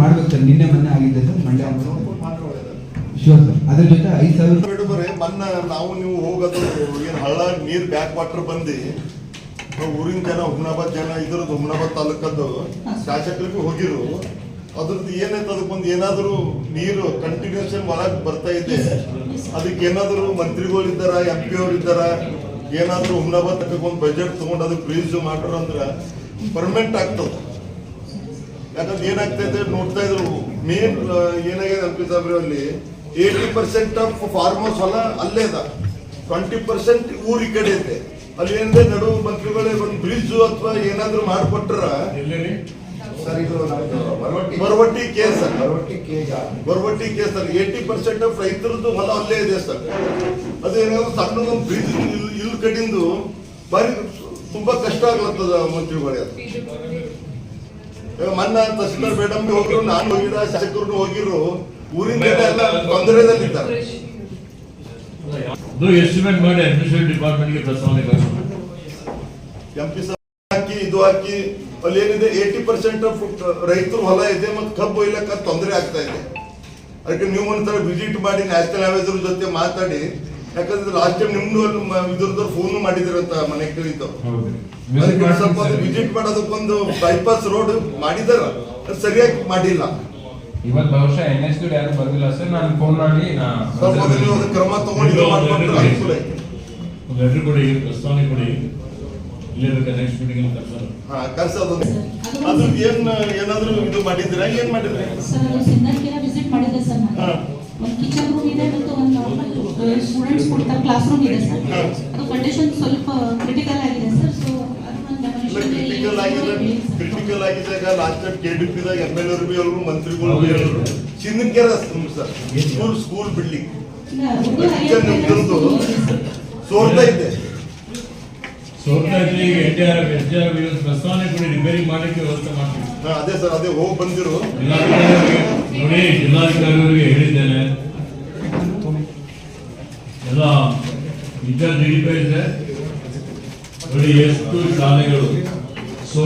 ಮಾಡ್ಬೇಕು ಸರ್ ನಿನ್ನೆ ಮೊನ್ನೆ ಆಗಿದ್ದೆ ಸರ್ ಮಂಡ್ಯ ಶೋರ್ ಸರ್ ಅದ್ರ ಜೊತೆ ಐದು ಸಾವಿರ ಮಣ್ಣ ಮೊನ್ನ ನಾವು ನೀವು ಹೋಗೋದು ಏನ್ ಹಳ್ಳ ನೀರ್ ಬ್ಯಾಕ್ ವಾಟರ್ ಬಂದು ಊರಿನ ಜನ ಹುಮ್ನಾಬಾದ್ ಜನ ಇದ್ರದ್ದು ಹುಮ್ನಾಬಾದ್ ತಾಲೂಕದ್ದು ಶಾಸಕರಿಗೆ ಹೋಗಿರು. ಅದ್ರದ್ದು ಏನೈತೆ ಅದಕ್ಕೊಂದು ಏನಾದರೂ ನೀರು ಕಂಟಿನ್ಯೂಷನ್ ಒಳಗೆ ಬರ್ತಾ ಇದೆ. ಅದಕ್ಕೆ ಏನಾದರೂ ಮಂತ್ರಿಗಳು ಇದ್ದಾರ ಎಂ ಪಿ ಅವ್ರು ಇದ್ದಾರ ಏನಾದರೂ ಹುಮ್ನಾಬಾದ್ ತಕ್ಕ ಒಂದು ಬಜೆಟ್ ತಗೊಂಡು ಅದಕ್ಕೆ ರಿಲೀಸ್ ಮಾಡ್ರ ಅಂದ್ರೆ ಪರ್ಮನೆಂಟ್ ಆಗ್ತದೆ. ಯಾಕಂದ್ರೆ ಏನಾಗ್ತೈತೆ ನೋಡ್ತಾ ಇದ್ರು. ಮೇನ್ ಏನಾಗಿದೆ ಸಾಬ್ರಿ ಅಲ್ಲಿ? ಏಯ್ಟಿ ಪರ್ಸೆಂಟ್ ಆಫ್ ಫಾರ್ಮರ್ಸ್ ಹೊಲ ಅಲ್ಲೇ ಅದ. ಟ್ವೆಂಟಿ ಪರ್ಸೆಂಟ್ ಊರ್ ಈ ಕಡೆ ಐತೆ. ಅಲ್ಲಿ ಏನಿದೆ? ನಡು ಮಂತ್ರಿಗಳೇ ಒಂದು ಬ್ರಿಡ್ಜ್ ಅಥವಾ ಏನಾದ್ರು ಮಾಡ್ಕೊಟ್ರ? ಬರವಟ್ಟಿ case sir ಬರವಟ್ಟಿ. Case. ಬರವಟ್ಟಿ case sir eighty percent of ರೈತರದ್ದು ಹೊಲ ಅಲ್ಲೇ ಇದೆ ಸರ್. ಅದೇನಾದ್ರು ಸಣ್ಣದೊಂದು ಬ್ರಿಡ್ಜ್ ಇಲ್ಲಿ ಕಡಿಂದು ಬಾರಿ ತುಂಬಾ ಕಷ್ಟ ಆಗ್ಲತ್ತದ ಮಂತ್ರಿಗಳೇ ಮೊನ್ನೆ ತಹಸೀಲ್ದಾರ್ ಮೇಡಮ್ ಹೋಗಿರು ನಾನು ಹೋಗಿರ ಶಾಸಕರು ಹೋಗಿರು ಊರಿನ ಜನ ಎಲ್ಲ ತೊಂದರೆದಲ್ಲಿದ್ದಾರೆ. ಅದು ಎಸ್ಟಿಮೇಟ್ ಮಾಡಿ ಅಡ್ಮಿನಿಸ್ಟ್ರೇಟಿವ್ ಡಿಪಾರ್ಟ್ಮೆಂಟ್ಗೆ ಪ್ರಸ್ತಾವನೆ ಕಳಿಸ್ಬೇಕು ಎಂ ಪಿ ಹಾಕಿ ಇದು ಹಾಕಿ ಅಲ್ಲಿ ಏನಿದೆ ಏಯ್ಟಿ ಪರ್ಸೆಂಟ್ ಆಫ್ ರೈತರು ಹೊಲ ಇದೆ ಮತ್ತು ಕಬ್ಬು ಇಲ್ಲಕ್ಕ ತೊಂದರೆ ಆಗ್ತಾ ಇದೆ. ಅದಕ್ಕೆ ನೀವು ಒಂದ್ಸಲ ವಿಸಿಟ್ ಮಾಡಿ ನ್ಯಾಷನಲ್ ಹೈವೇದ್ರ ಜೊತೆ ಮಾತಾಡಿ. ಯಾಕಂದ್ರೆ ಲಾಸ್ಟ್ ಟೈಮ್ ನಿಮ್ದು ಇದ್ರದ್ದು ಫೋನ್ ಮಾಡಿದಿರಂತ ಮನೆ ಕೇಳಿದ್ದು. ಅದಕ್ಕೆ ಸ್ವಲ್ಪ ವಿಸಿಟ್ ಮಾಡೋದಕ್ಕೊಂದು ಬೈಪಾಸ್ ರೋಡ್ ಮಾಡಿದಾರ. ಸರಿಯಾಗಿ ಮಾಡಿಲ್ಲ. ಇವತ್ತು ಬಹುಶಃ ಎನ್ ಎಸ್ ಯಾರು ಬಂದಿಲ್ಲ ಸರ್ ನಾನು ಫೋನ್ ಮಾಡಿ ಕ್ರಮ ತಗೊಂಡು ಲೆಟರ್ ಕೊಡಿ. ಪ್ರಸ್ತಾವನೆ ಕೊಡಿ. ಇಲ್ಲೇ ನೆಕ್ಸ್ಟ್ ಮೀಟಿಂಗ್ ಅಲ್ಲಿ ಕಳ್ಸೋಣ ಹಾ ಕಳ್ಸೋದು ಅದು ಏನ್ ಏನಾದ್ರು ಇದು ಮಾಡಿದ್ರ ಏನ್ ಮಾಡಿದ್ರಿ? ಸರ್ ಸಿಂಧರ್ಕೆರೆ ವಿಸಿಟ್ ಮಾಡಿದೆ ಸರ್ ನಾನು ಒಂದು ಕಿಚನ್ ರೂಮ್ ಇದೆ ಮತ್ತು ಒಂದು ನಾರ್ಮಲ್ ಕೊಡ್ತಾರೆ ಕ್ಲಾಸ್ ರೂಮ್ ಇದೆ ಸರ್. ಅದು ಕಂಡೀಷನ್ ಸ್ವಲ್ಪ ಕ್ರಿಟಿಕಲ್ ಆಗಿದೆ ಸರ್ ಸೊ ಕ್ರಿಟಿಕಲ್ ಆಗಿದೆ critical last time K D M L B ಅವರು ಮಂತ್ರಿಗಳು ಬಿ ಅವರು Chinnakere sir. School school building ಸೋರ್ತಾ ಇದೆ. ಸೋರ್ತಾ ಇದ್ರೆ ಈಗ N D R F R F ಪ್ರಸ್ತಾವನೆ ಕೊಡಿ ರಿಪೇರಿ ಮಾಡಲಿಕ್ಕೆ ವ್ಯವಸ್ಥೆ ಮಾಡ್ತೀವಿ. ಅದೇ ಸರ್ ಅದೇ ಹೋಗಿ ಬಂದಿರು. ಜಿಲ್ಲಾಧಿಕಾರಿ ನೋಡಿ ಜಿಲ್ಲಾಧಿಕಾರಿಯವರಿಗೆ ಹೇಳಿದ್ದೇನೆ. ಡಿ ಇದೆ ನೋಡಿ ಎಷ್ಟು ಶಾಲೆಗಳು.